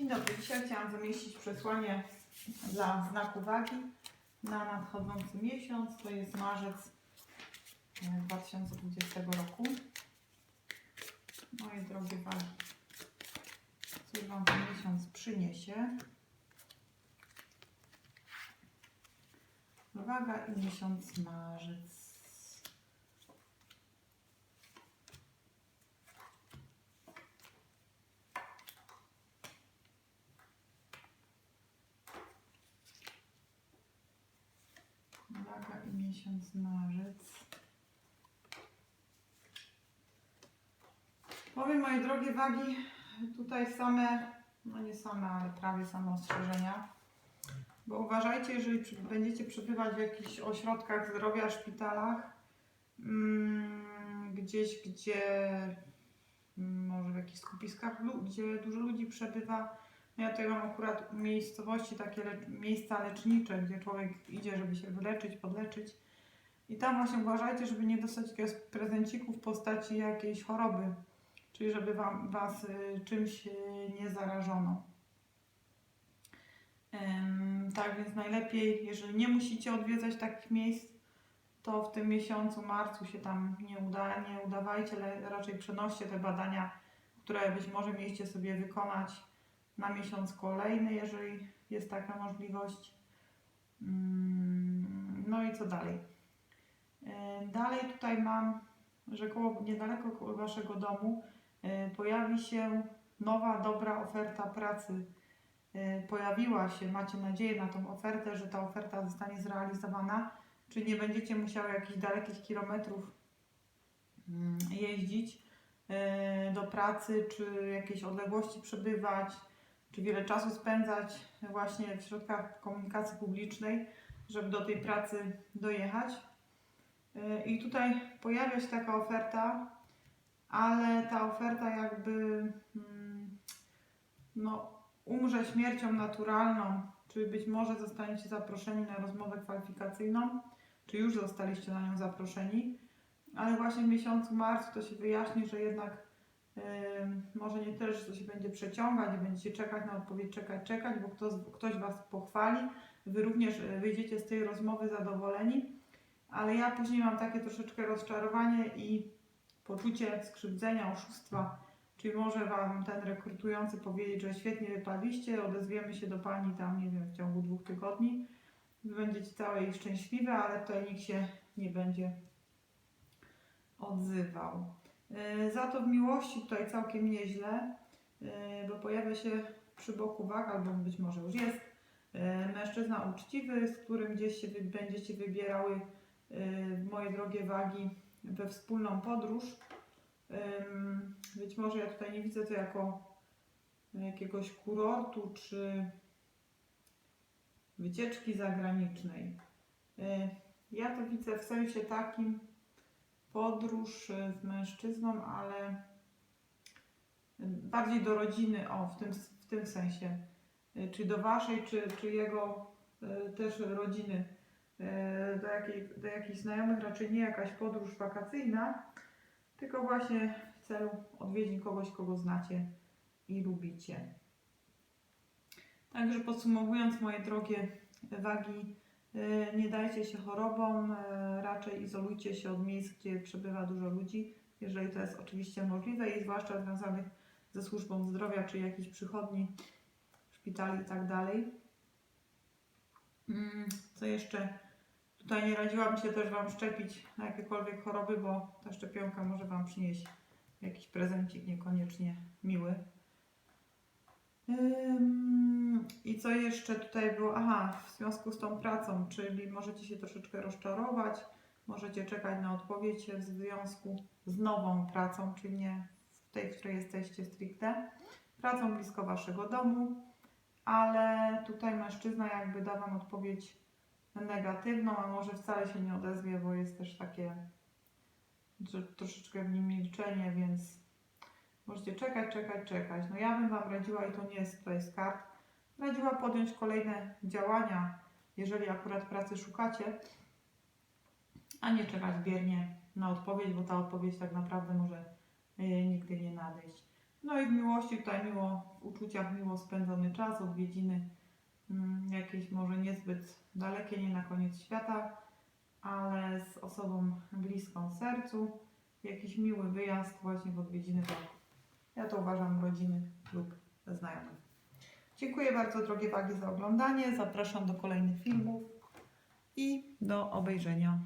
Dzień dobry. Dzisiaj chciałam zamieścić przesłanie dla znaku wagi na nadchodzący miesiąc. To jest marzec e, 2020 roku. Moje drogie wagi, cóż Wam ten miesiąc przyniesie? Waga i miesiąc marzec. Waga i miesiąc marzec. Powiem moje drogie wagi, tutaj same, no nie same, ale prawie same ostrzeżenia. Bo uważajcie, jeżeli będziecie przebywać w jakichś ośrodkach zdrowia, szpitalach, mm, gdzieś, gdzie mm, może w jakichś skupiskach, gdzie dużo ludzi przebywa. Ja tutaj mam akurat miejscowości, takie miejsca lecznicze, gdzie człowiek idzie, żeby się wyleczyć, podleczyć. I tam właśnie uważajcie, żeby nie dostać jakiegoś prezenciku w postaci jakiejś choroby, czyli żeby wam, was y, czymś y, nie zarażono. Em, tak więc najlepiej, jeżeli nie musicie odwiedzać takich miejsc, to w tym miesiącu, marcu się tam nie uda, nie udawajcie, ale raczej przenoście te badania, które być może mieliście sobie wykonać na miesiąc kolejny, jeżeli jest taka możliwość. Mm, No i co dalej? Dalej tutaj mam, że koło, niedaleko waszego domu e, pojawi się nowa, dobra oferta pracy. E, Pojawiła się, macie nadzieję na tą ofertę, że ta oferta zostanie zrealizowana, czyli nie będziecie musiały jakichś dalekich kilometrów mm, jeździć e, do pracy, czy jakieś odległości przebywać, czy wiele czasu spędzać właśnie w środkach komunikacji publicznej, żeby do tej pracy dojechać. Yy, I tutaj pojawia się taka oferta, ale ta oferta jakby mm, no, umrze śmiercią naturalną, czyli być może zostaniecie zaproszeni na rozmowę kwalifikacyjną, czy już zostaliście na nią zaproszeni, ale właśnie w miesiącu marcu to się wyjaśni, że jednak może nie tyle, że to się będzie przeciągać będziecie czekać na odpowiedź, czekać, czekać, bo ktoś, ktoś Was pochwali, Wy również yy, wyjdziecie z tej rozmowy zadowoleni, ale ja później mam takie troszeczkę rozczarowanie i poczucie skrzywdzenia, oszustwa, czyli może Wam ten rekrutujący powiedzieć, że świetnie wypadliście, odezwiemy się do Pani tam, nie wiem, w ciągu dwóch tygodni, Wy będziecie całe i szczęśliwe, ale tutaj nikt się nie będzie odzywał. Yy, Za to w miłości tutaj całkiem nieźle, yy, bo pojawia się przy boku wag, albo być może już jest, yy, mężczyzna uczciwy, z którym gdzieś się będziecie wybierały moje drogie wagi we wspólną podróż. Być może ja tutaj nie widzę to jako jakiegoś kurortu czy wycieczki zagranicznej. Ja to widzę w sensie takim, podróż y, z mężczyzną, ale bardziej do rodziny, o w tym, w tym sensie, Y, czy do waszej, czy, czy jego y, też rodziny, do, jakiej, do jakichś znajomych, raczej nie jakaś podróż wakacyjna, tylko właśnie w celu odwiedzin kogoś, kogo znacie i lubicie. Także podsumowując, moje drogie wagi, nie dajcie się chorobom, y, raczej izolujcie się od miejsc, gdzie przebywa dużo ludzi, jeżeli to jest oczywiście możliwe i zwłaszcza związanych ze służbą zdrowia, czy jakichś przychodni, szpitali i tak dalej. Mm, Co jeszcze? Tutaj nie radziłam się też Wam szczepić na jakiekolwiek choroby, bo ta szczepionka może Wam przynieść jakiś prezencik niekoniecznie miły. I co jeszcze tutaj było? Aha, w związku z tą pracą, czyli możecie się troszeczkę rozczarować, możecie czekać na odpowiedź w związku z nową pracą, czyli nie w tej, w której jesteście stricte, pracą blisko waszego domu, ale tutaj mężczyzna jakby da wam odpowiedź negatywną, a może wcale się nie odezwie, bo jest też takie troszeczkę w nim milczenie, więc Możecie czekać, czekać, czekać. No ja bym Wam radziła, i to nie jest tutaj z kart, radziła podjąć kolejne działania, jeżeli akurat pracy szukacie, a nie czekać biernie na odpowiedź, bo ta odpowiedź tak naprawdę może y, nigdy nie nadejść. No i w miłości tutaj miło, w uczuciach miło spędzony czas, odwiedziny mm, jakieś może niezbyt dalekie, nie na koniec świata, ale z osobą bliską sercu. Jakiś miły wyjazd właśnie w odwiedziny, ja to uważam rodziny lub znajomych. Dziękuję bardzo drogie wagi za oglądanie. Zapraszam do kolejnych filmów i do obejrzenia.